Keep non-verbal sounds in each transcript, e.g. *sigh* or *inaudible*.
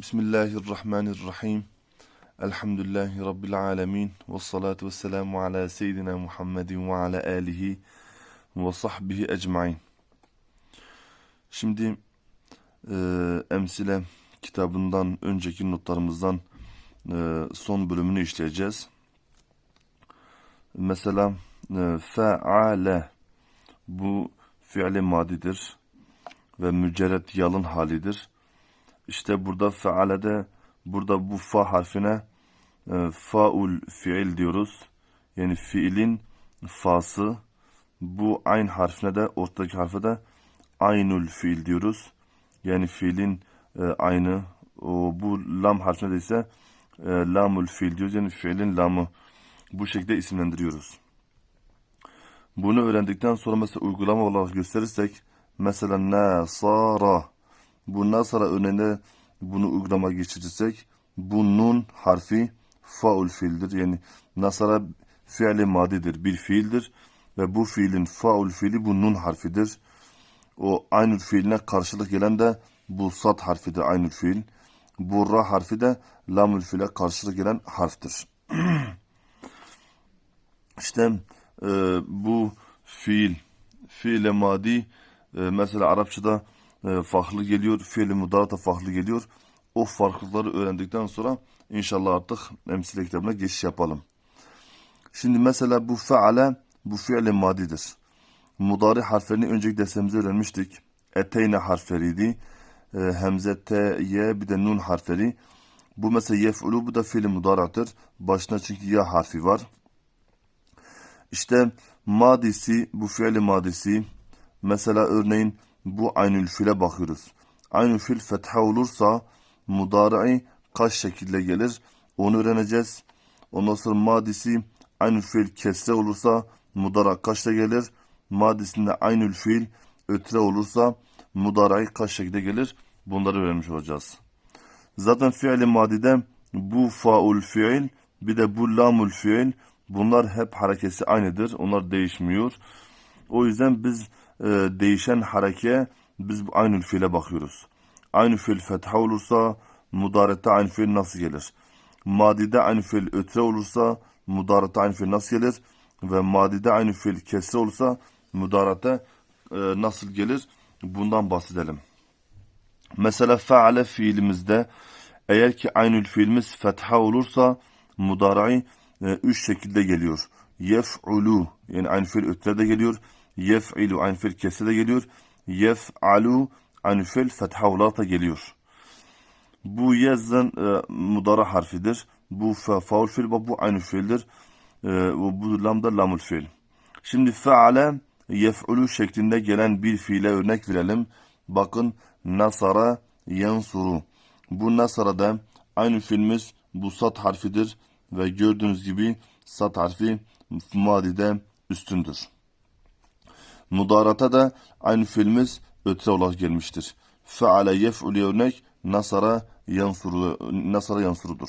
Bismillahirrahmanirrahim. Elhamdülillahi Rabbil alemin. Ve salatu ve selamu ala seyyidina Muhammedin ve ala alihi ve sahbihi ecmain. Şimdi e, Emsile kitabından önceki notlarımızdan e, son bölümünü işleyeceğiz. Mesela e, feale bu fiili madidir ve mücerret yalın halidir. İşte burada fealede burada bu fa harfine e, faul fiil diyoruz. Yani fiilin fası. Bu ayn harfine de ortadaki harfe de aynul fiil diyoruz. Yani fiilin e, aynı. O, bu lam harfine de ise e, lamul fiil diyoruz. Yani fiilin lamı. Bu şekilde isimlendiriyoruz. Bunu öğrendikten sonra mesela uygulama olarak gösterirsek mesela nasara bu nasara örneğinde bunu uygulama geçirirsek bu nun harfi faul fiildir. Yani nasara fiili madidir. Bir fiildir. Ve bu fiilin faul fiili bu nun harfidir. O aynı fiiline karşılık gelen de bu sat harfidir aynı fiil. Bu ra harfi de lamül fiile karşılık gelen harftir. *clears throat* işte e, bu fiil, fiile madi e, mesela Arapçada e, farklı geliyor, fiili mudarata farklı geliyor. O farklılıkları öğrendikten sonra inşallah artık emsile kitabına geçiş yapalım. Şimdi mesela bu feale bu fiili madidir. Mudari harflerini önceki dersimizde öğrenmiştik. Eteyne harfleriydi. E, hemze, te, ye bir de nun harfleri. Bu mesela yef'ulu bu da fiili mudarattır. Başına çünkü ya harfi var. İşte madisi, bu fiili madisi. Mesela örneğin bu aynül file bakıyoruz. Aynül fil fetha olursa mudari'i kaç şekilde gelir? Onu öğreneceğiz. Ondan sonra madisi aynül fiil kesre olursa mudara kaçta gelir? Madisinde aynül fiil ötre olursa mudari'i kaç şekilde gelir? Bunları öğrenmiş olacağız. Zaten fiili madide bu faul fiil bir de bu lamul fiil bunlar hep harekesi aynıdır. Onlar değişmiyor. O yüzden biz e, değişen hareke biz aynı fiile bakıyoruz. Aynı fiil fetha olursa mudarette aynı fiil nasıl gelir? Madide aynı fiil ötre olursa mudarette aynı fiil nasıl gelir? Ve madide aynı fiil kesre olursa mudarete e, nasıl gelir? Bundan bahsedelim. Mesela feale fiilimizde eğer ki aynı fiilimiz fetha olursa mudara'i e, üç şekilde geliyor. Yef'ulu yani aynı fiil ötre de geliyor. Yef'ilu aynı fiil kesre geliyor. Yef'alu aynı fiil fetha olarak da geliyor. Bu yazdan e, mudara harfidir. Bu fa, faul fiil bu aynı fiildir. E, bu lam da lamul fiil. Şimdi feale yef'ulu şeklinde gelen bir fiile örnek verelim. Bakın nasara yansuru. Bu nasarada aynı fiilimiz bu sat harfidir ve gördüğünüz gibi sat harfi madide üstündür. Mudarata da aynı fiilimiz ötre olarak gelmiştir. Feale yef'ulü örnek nasara yansuru, nasara yansurudur.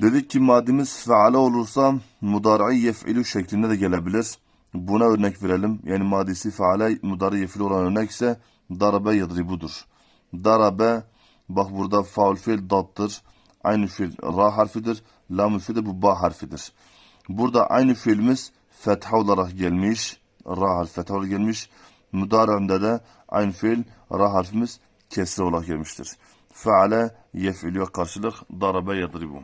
Dedik ki madimiz feale olursa mudari'i yef'ilü şeklinde de gelebilir. Buna örnek verelim. Yani madisi feale mudari yef'ilü olan örnek ise darabe yadribudur. Darabe bak burada faul fiil dattır. Aynı fiil ra harfidir. Lam fiil de bu ba harfidir. Burada aynı fiilimiz fetha olarak gelmiş. Ra harfi fetha olarak gelmiş. Mudaremde de aynı fiil ra harfimiz kesre olarak gelmiştir. Feale yef'ilüye karşılık darabe yadribu.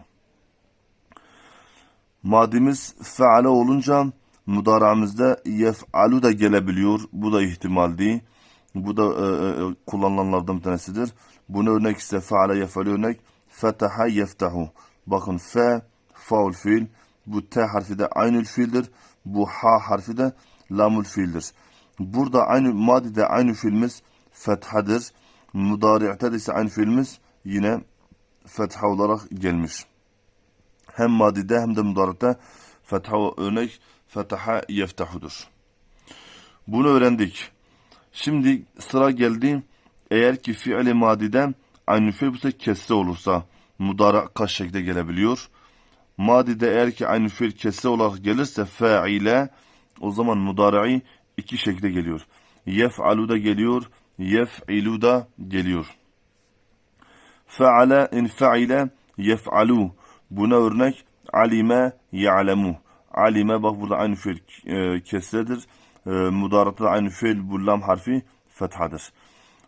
Madimiz feale olunca mudaramızda yef'alu da gelebiliyor. Bu da ihtimal değil. Bu da e, e, kullanılanlardan bir tanesidir. Bunu örnek ise feale yef'alu örnek fetaha yeftahu. Bakın fe faul fiil. Bu t harfi de aynı fiildir. Bu ha harfi de lamul fiildir. Burada aynı madide aynı fiilimiz fethadır. Mudari'te ise aynı fiilimiz yine fetha olarak gelmiş. Hem madide hem de mudari'te fetha örnek fetaha yeftahudur. Bunu öğrendik. Şimdi sıra geldi. Eğer ki fiili madide aynı fiil bu kesre olursa mudara kaç şekilde gelebiliyor? Madide eğer ki aynı fiil kesre olarak gelirse faile o zaman mudari'i iki şekilde geliyor. Yef'alu da geliyor, yef'ilu da geliyor. Feale in feile yef'alu. Buna örnek alime ya'lemu. Alime bak burada aynı fiil e, kesredir. E, mudarata da aynı fiil bu lam harfi fethadır.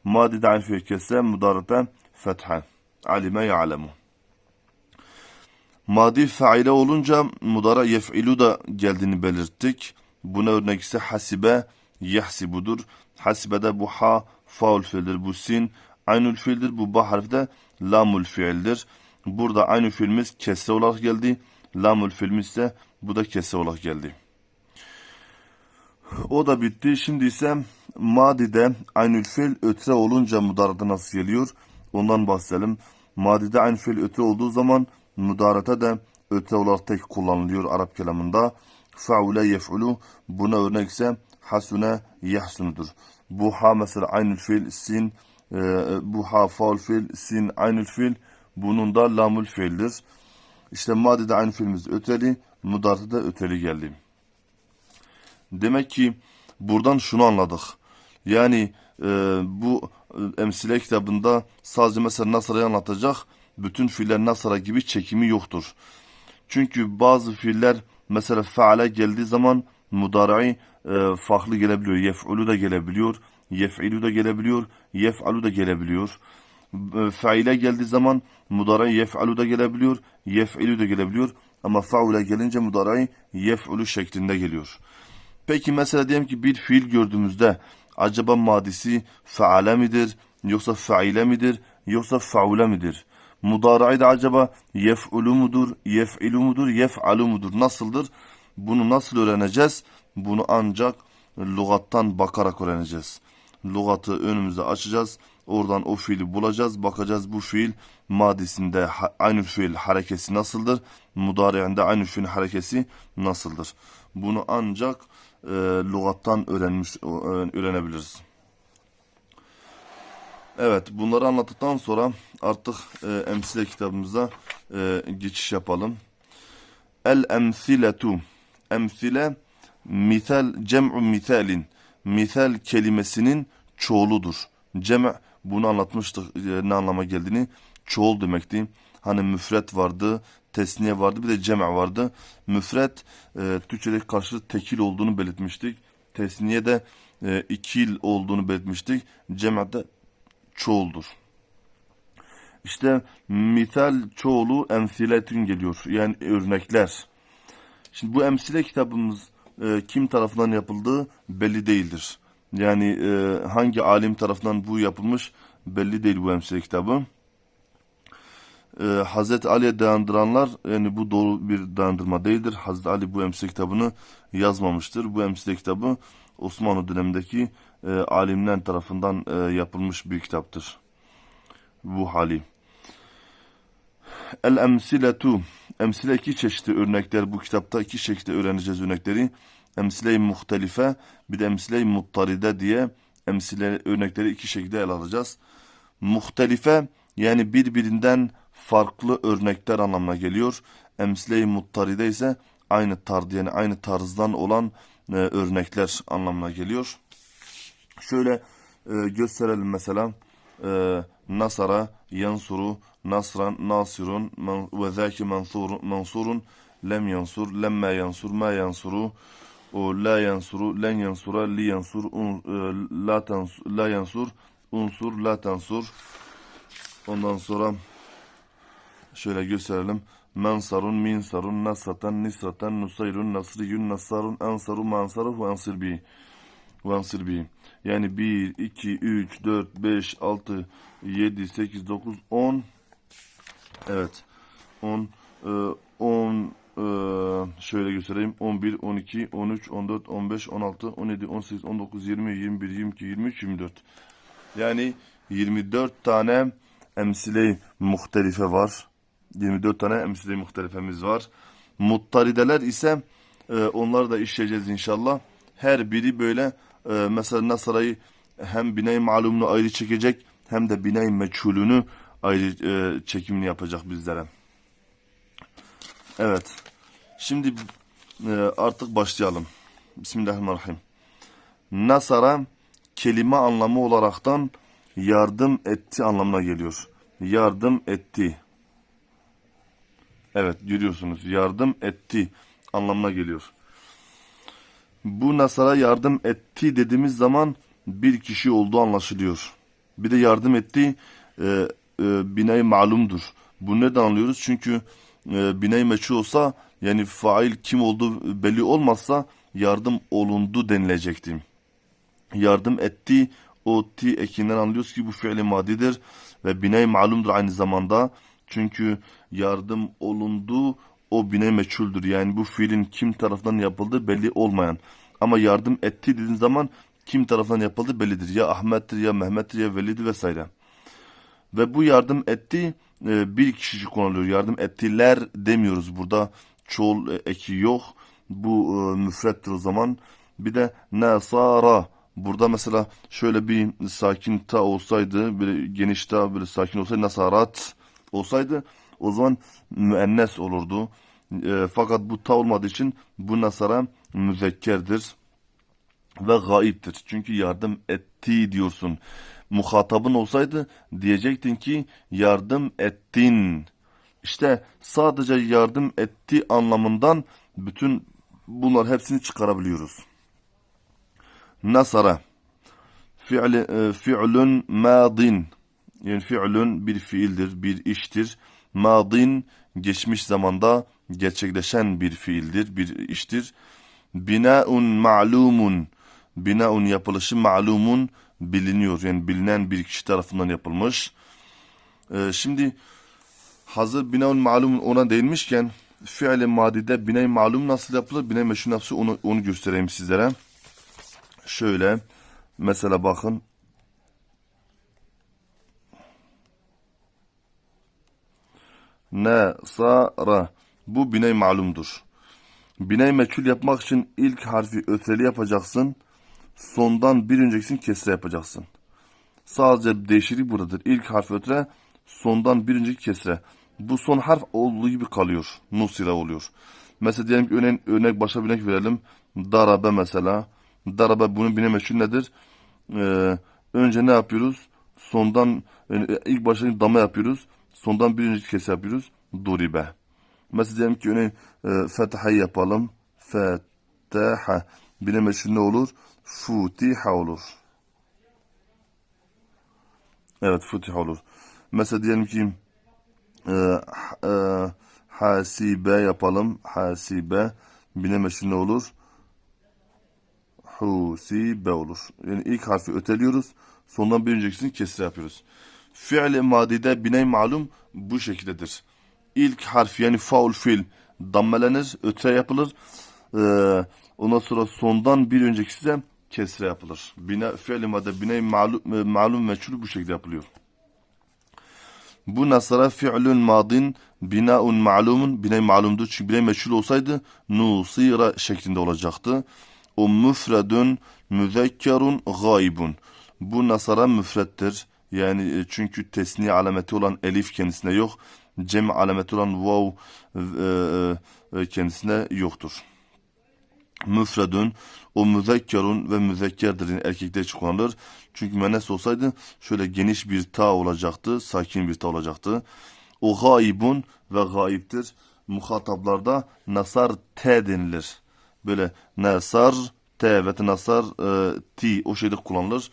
Madide aynı fiil kesre, mudarata fetha. Alime ya'lemu. Madi faile olunca mudara yef'ilu da geldiğini belirttik. Buna örnek ise hasibe yahsibudur. Hasibede bu ha faul fiildir. Bu sin aynül fiildir. Bu ba harfi de lamul fiildir. Burada aynı fiilimiz kesre olarak geldi. Lamul fiilimiz ise bu da kesre olarak geldi. O da bitti. Şimdi ise madide aynül fiil ötre olunca mudarata nasıl geliyor? Ondan bahsedelim. Madide aynı fiil ötre olduğu zaman mudarata da ötre olarak tek kullanılıyor Arap kelamında. Faule yef'ulu buna örnek ise hasune yahsunudur. Bu ha mesela aynı fiil sin e, bu ha faul fiil sin aynı fiil bunun da lamul fiildir. İşte madide aynı fiilimiz öteli, mudarata da öteli geldi. Demek ki buradan şunu anladık. Yani e, bu emsile kitabında sadece mesela Nasra'yı anlatacak bütün fiiller Nasra gibi çekimi yoktur. Çünkü bazı fiiller mesela faale geldiği zaman mudari'i e, farklı gelebiliyor. Yef'ulu da gelebiliyor. Yef'ilu da gelebiliyor. Yef'alu da gelebiliyor. E, faile geldiği zaman mudari'i yef'alu da gelebiliyor. Yef'ilu da gelebiliyor. Ama faule gelince mudari'i yef'ulu şeklinde geliyor. Peki mesela diyelim ki bir fiil gördüğümüzde acaba madisi faale midir yoksa faile midir yoksa faule midir? Mudara'yı da acaba yef'ulu mudur, yef'ilu mudur, yef'alu mudur? Nasıldır? Bunu nasıl öğreneceğiz? Bunu ancak lügattan bakarak öğreneceğiz. Lügatı önümüze açacağız. Oradan o fiili bulacağız. Bakacağız bu fiil madisinde aynı fiil harekesi nasıldır? Mudari'inde aynı fiil harekesi nasıldır? Bunu ancak e, lügattan öğrenmiş öğrenebiliriz. Evet bunları anlattıktan sonra artık e, emsile kitabımıza e, geçiş yapalım. El emsiletu emsile misal cem'u misalin misal kelimesinin çoğuludur. Cem' bunu anlatmıştık e, ne anlama geldiğini çoğul demekti. Hani müfret vardı, tesniye vardı bir de cem' vardı. Müfret e, Türkçedeki karşılığı tekil olduğunu belirtmiştik. Tesniye de e, ikil olduğunu belirtmiştik. Cem'de çoğuldur. İşte misal çoğulu emsiletün geliyor. Yani örnekler. Şimdi bu emsile kitabımız e, kim tarafından yapıldığı belli değildir. Yani e, hangi alim tarafından bu yapılmış belli değil bu emsile kitabı. E, Hazreti Ali'ye dayandıranlar yani bu doğru bir dayandırma değildir. Hazreti Ali bu emsile kitabını yazmamıştır. Bu emsile kitabı Osmanlı dönemindeki e, alimler tarafından e, yapılmış bir kitaptır. Bu hali. El emsiletu. Emsile iki çeşitli örnekler bu kitapta iki şekilde öğreneceğiz örnekleri. Emsile-i muhtelife bir de emsile-i muttaride diye emsile örnekleri iki şekilde ele alacağız. Muhtelife yani birbirinden farklı örnekler anlamına geliyor. Emsile-i muttaride ise aynı tarz yani aynı tarzdan olan e, örnekler anlamına geliyor. Şöyle e, gösterelim mesela e, Nasara, Yansuru, Nasran, Nasirun ve zâki mansurun, mansurun lem yansur, lemme yansur, ma yansuru o la yansuru, len yansura, li yansur, un, e, la, tansur, la yansur, unsur, la tansur. Ondan sonra şöyle gösterelim. Mensarun, minsarun, nasratan, nisratan, nusayrun, nasriyun, nasarun, ansaru, mansaru, ve ansir bi. Yani 1, 2, 3, 4, 5, 6, 7, 8, 9, 10. Evet. 10, 10, e, şöyle göstereyim. 11, 12, 13, 14, 15, 16, 17, 18, 19, 20, 21, 22, 23, 24. Yani 24 tane emsile muhtelife var. 24 tane emsile muhtelifemiz var. Muttarideler ise e, onları da işleyeceğiz inşallah. Her biri böyle e, mesela Nasra'yı hem binay malumunu ayrı çekecek hem de binay meçhulünü ayrı e, çekimini yapacak bizlere. Evet. Şimdi e, artık başlayalım. Bismillahirrahmanirrahim. Nasara kelime anlamı olaraktan yardım etti anlamına geliyor. yardım etti. Evet görüyorsunuz yardım etti anlamına geliyor. Bu Nasara yardım etti dediğimiz zaman bir kişi olduğu anlaşılıyor. Bir de yardım etti e, e, binayı malumdur. Bu neden anlıyoruz? Çünkü e, binayı meçhul olsa yani fail kim olduğu belli olmazsa yardım olundu denilecekti. Yardım etti o ti ekinden anlıyoruz ki bu fiili madidir ve binay malumdur aynı zamanda. Çünkü yardım olundu o binay meçhuldür. Yani bu fiilin kim tarafından yapıldığı belli olmayan. Ama yardım etti dediğin zaman kim tarafından yapıldığı bellidir. Ya Ahmet'tir ya Mehmet'tir ya Veli'dir vesaire. Ve bu yardım etti e, bir kişi konuluyor. Yardım ettiler demiyoruz burada. Çoğul e, eki yok. Bu e, müfrettir o zaman. Bir de nasara. Burada mesela şöyle bir sakin ta olsaydı, böyle geniş ta böyle sakin olsaydı nasarat olsaydı o zaman müennes olurdu. E, fakat bu ta olmadığı için bu nasara müzekkerdir ve gayiptir. Çünkü yardım etti diyorsun. Muhatabın olsaydı diyecektin ki yardım ettin. İşte sadece yardım etti anlamından bütün bunlar hepsini çıkarabiliyoruz. Nasara fi'l e, madin yani fi'lun bir fiildir, bir iştir. Madin geçmiş zamanda gerçekleşen bir fiildir, bir iştir. Binaun ma'lumun binaun yapılışı ma'lumun biliniyor. Yani bilinen bir kişi tarafından yapılmış. Ee, şimdi hazır binaun ma'lumun ona değinmişken fiil-i madide binay malum nasıl yapılır? Binay meşhur nasıl onu, onu göstereyim sizlere. Şöyle mesela bakın Nasara bu binay malumdur. Binay meçhul yapmak için ilk harfi öteli yapacaksın. Sondan bir öncekisini kesre yapacaksın. Sadece değişiklik buradadır. İlk harf ötre, sondan bir önceki kesre. Bu son harf olduğu gibi kalıyor. Nusira oluyor. Mesela diyelim ki örnek, örnek başka bir örnek verelim. Darabe mesela. Darabe bunun binay meçhul nedir? Ee, önce ne yapıyoruz? Sondan yani ilk başta dama yapıyoruz. Sondan bir önceki kesre yapıyoruz. Duribe. Mesela diyelim ki örneğin e, fetha yapalım. Fetaha. Bine meşhur ne olur? Futiha olur. Evet futiha olur. Mesela diyelim ki e, e, hasibe yapalım. Hasibe. Bine meşhur ne olur? Husibe olur. Yani ilk harfi öteliyoruz. Sondan bir öncekisini kesre yapıyoruz. Fi'li madide biney malum bu şekildedir. İlk harf yani faul fiil dammelenir, ötre yapılır. Ee, ondan sonra sondan bir öncekisi de kesre yapılır. Bina, fi'li madde biney malum, malum meçhul bu şekilde yapılıyor. Bu nasara fi'lün madin binaun ma'lumun biney malumdur. Çünkü biney meçhul olsaydı nusira şeklinde olacaktı. O müfredün müzekkerun gaybun. Bu nasara müfrettir. Yani e, çünkü tesniye alameti olan elif kendisine yok. Cem alameti olan vav e, e, kendisine yoktur. Müfredün o müzekkerun ve müzekkerdir yani erkekler için kullanılır. Çünkü menes olsaydı şöyle geniş bir ta olacaktı, sakin bir ta olacaktı. O gaibun ve gaiptir. Muhataplarda nasar t denilir. Böyle nasar t ve nasar e, ti o şeyde kullanılır.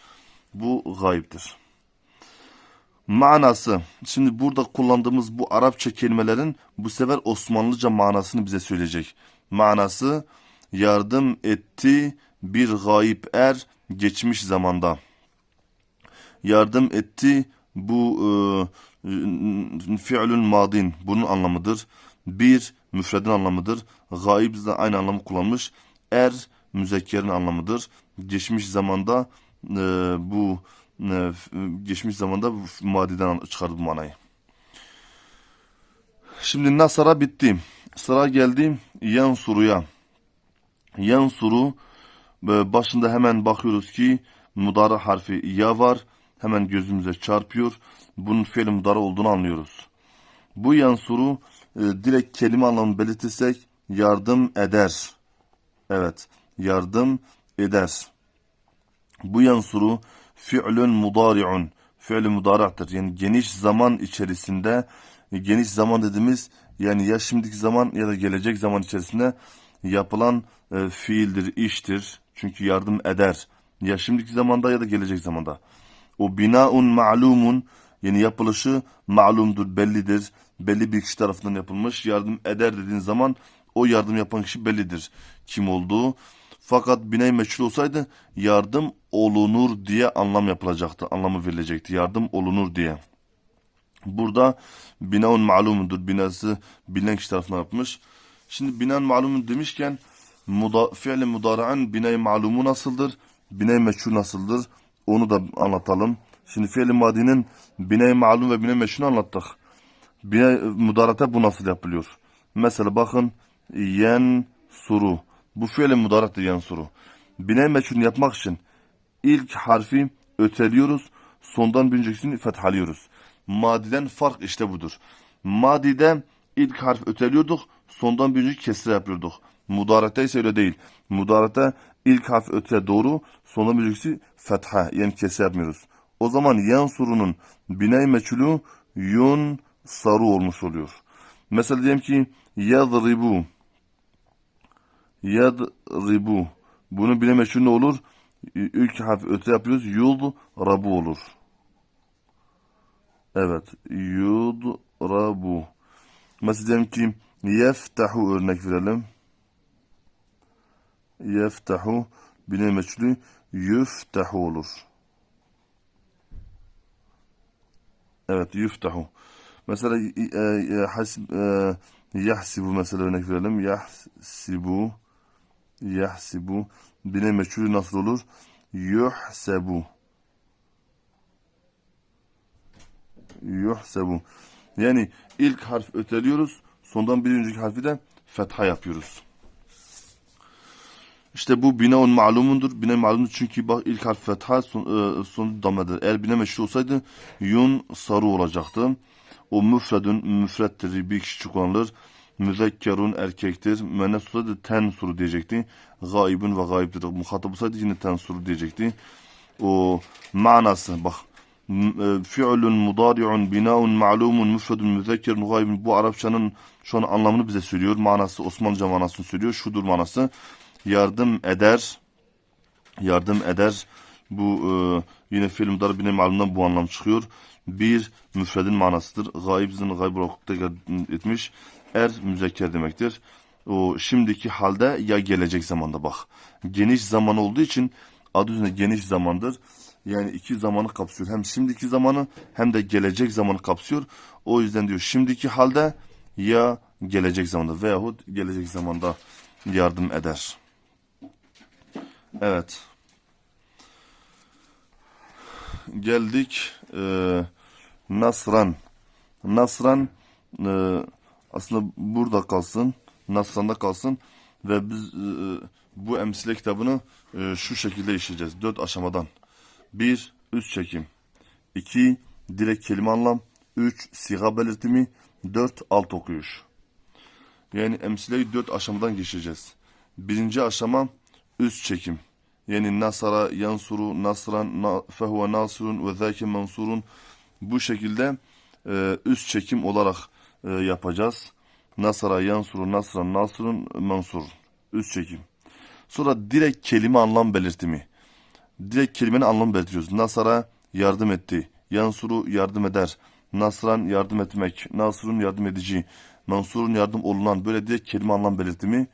Bu gayiptir. Manası. Şimdi burada kullandığımız bu Arapça kelimelerin bu sefer Osmanlıca manasını bize söyleyecek. Manası yardım etti bir gayip er geçmiş zamanda. Yardım etti bu e, fiilün madin bunun anlamıdır. Bir müfredin anlamıdır. Gayip de aynı anlamı kullanmış. Er müzekkerin anlamıdır. Geçmiş zamanda e, bu geçmiş zamanda madiden çıkardı bu manayı. Şimdi Nasara bitti. Sıra geldi Yansuru'ya. Yansuru e, başında hemen bakıyoruz ki mudara harfi ya var. Hemen gözümüze çarpıyor. Bunun fiil mudara olduğunu anlıyoruz. Bu yansuru e, direkt kelime anlamını belirtirsek yardım eder. Evet yardım eder. Bu yansuru fi'lün mudari'un. fiili mudaraktır. Yani geniş zaman içerisinde geniş zaman dediğimiz yani ya şimdiki zaman ya da gelecek zaman içerisinde yapılan e, fiildir, iştir. Çünkü yardım eder. Ya şimdiki zamanda ya da gelecek zamanda. O binaun ma'lumun yani yapılışı ma'lumdur, bellidir. Belli bir kişi tarafından yapılmış. Yardım eder dediğin zaman o yardım yapan kişi bellidir. Kim olduğu. Fakat binay meçhul olsaydı yardım olunur diye anlam yapılacaktı. Anlamı verilecekti. Yardım olunur diye. Burada binaun ma'lumudur. Binası bilinen kişi tarafından yapmış. Şimdi binan ma'lumun demişken muda, fiili mudara'an binay ma'lumu nasıldır? Binay meçhul nasıldır? Onu da anlatalım. Şimdi fiili madinin binay ma'lum ve binay meçhul anlattık. Binay mudarate bu nasıl yapılıyor? Mesela bakın yen suru. Bu fiili mudarattır yen suru. Binay meçhul yapmak için ilk harfi öteliyoruz. Sondan bir öncekisini fethalıyoruz. Madiden fark işte budur. Madide ilk harf öteliyorduk. Sondan bir önceki kesre yapıyorduk. Mudarete ise öyle değil. Mudarete ilk harf öte doğru. Sondan bir öncekisi fetha. Yani kesre yapmıyoruz. O zaman yan surunun binay meçhulü yun sarı olmuş oluyor. Mesela diyelim ki yadribu yadribu bunu binay meçhulü ne olur? İlk harf öte yapıyoruz. Yud rabu olur. Evet. Yudrabu. Mesela diyelim ki yeftahu örnek verelim. Yeftahu bine meçhulü yuftahu olur. Evet yuftahu. Mesela e, e, hasib, e, yahsibu mesela örnek verelim. Yahsibu yahsibu bine meçhulü nasıl olur? Yuhsebu. yuhsebu. Yani ilk harf öteliyoruz. Sondan bir önceki harfi de fetha yapıyoruz. İşte bu binaun ma'lumundur. Bina ma'lumundur çünkü bak ilk harf fetha son, e, son damedir. Eğer bina meşhur olsaydı yun sarı olacaktı. O müfredün müfrettir. Bir kişi kullanılır. Müzekkerun erkektir. Müennes olsaydı ten suru diyecekti. Gaibun ve gaibdir. Muhatap olsaydı yine ten suru diyecekti. O manası bak fi'lun mudari'un bina'un ma'lumun müfredun müzekkerun gaybun bu Arapçanın şu an anlamını bize söylüyor. Manası Osmanlıca manasını söylüyor. Şudur manası. Yardım eder. Yardım eder. Bu e, yine fiil mudari bina malumdan bu anlam çıkıyor. Bir müfredin manasıdır. Gaybizin gayb olarak etmiş. Er müzekker demektir. O şimdiki halde ya gelecek zamanda bak. Geniş zaman olduğu için adı üzerinde geniş zamandır. Yani iki zamanı kapsıyor. Hem şimdiki zamanı hem de gelecek zamanı kapsıyor. O yüzden diyor şimdiki halde ya gelecek zamanda veyahut gelecek zamanda yardım eder. Evet. Geldik e, Nasran. Nasran e, aslında burada kalsın. Nasran'da kalsın. Ve biz e, bu emsile kitabını e, şu şekilde işleyeceğiz. Dört aşamadan. 1. Üst çekim 2. Direkt kelime anlam 3. Siga belirtimi 4. Alt okuyuş Yani emsileyi 4 aşamadan geçeceğiz. Birinci aşama üst çekim. Yani nasara, yansuru, nasran, na, fehuve nasrun ve zâke mansurun bu şekilde e, üst çekim olarak e, yapacağız. Nasara, yansuru, nasran, nasrun, mansur. Üst çekim. Sonra direkt kelime anlam belirtimi direkt kelimenin anlamı belirtiyoruz. Nasara yardım etti. Yansuru yardım eder. Nasran yardım etmek. Nasrun yardım edici. Mansurun yardım olunan böyle direkt kelime anlam belirtimi.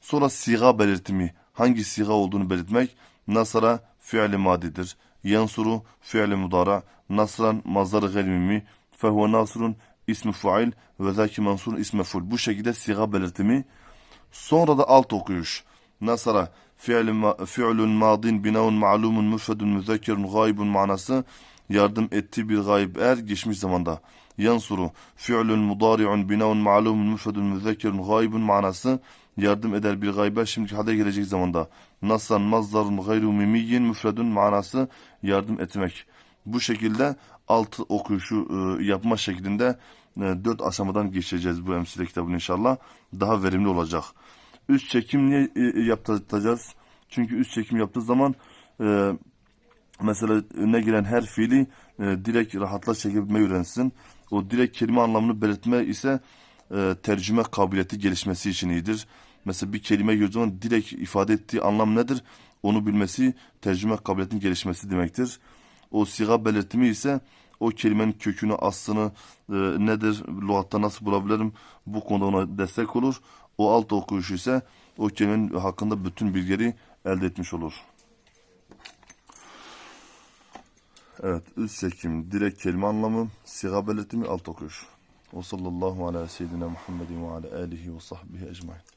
Sonra siga belirtimi. Hangi siga olduğunu belirtmek. Nasara fiili madidir. Yansuru fiili mudara. Nasran mazdarı gelmimi. Fehuve nasrun ismi fail ve zaki mansurun ismi ful. Bu şekilde siga belirtimi. Sonra da alt okuyuş. Nasara fi'lun madin binaun ma'lumun müfredun müzekkerun gaybun manası yardım etti bir gayb er geçmiş zamanda. Yansuru fi'lun mudari'un binaun ma'lumun müfredun müzekkerun gaybun manası yardım eder bir gaybe şimdiki halde gelecek zamanda. Nasran mazdarun gayru mimiyyin müfredun manası yardım etmek. Bu şekilde altı okuyuşu e, yapma şeklinde e, dört aşamadan geçeceğiz bu emsile kitabını inşallah. Daha verimli olacak. Üst çekim niye e, yaptıracağız? Çünkü üst çekim yaptığı zaman e, mesela önüne gelen her fiili e, direkt rahatla çekebilmeyi öğrensin. O direkt kelime anlamını belirtme ise e, tercüme kabiliyeti gelişmesi için iyidir. Mesela bir kelime gördüğü zaman direkt ifade ettiği anlam nedir? Onu bilmesi tercüme kabiliyetinin gelişmesi demektir. O siga belirtimi ise o kelimenin kökünü, aslını e, nedir, lügatta nasıl bulabilirim bu konuda ona destek olur. O alt okuyuşu ise o kelimenin hakkında bütün bilgileri elde etmiş olur. Evet, üst çekim, direkt kelime anlamı, siga belirtimi, alt okuş. Ve sallallahu ala seyyidina Muhammedin ve ala alihi ve sahbihi ecmain.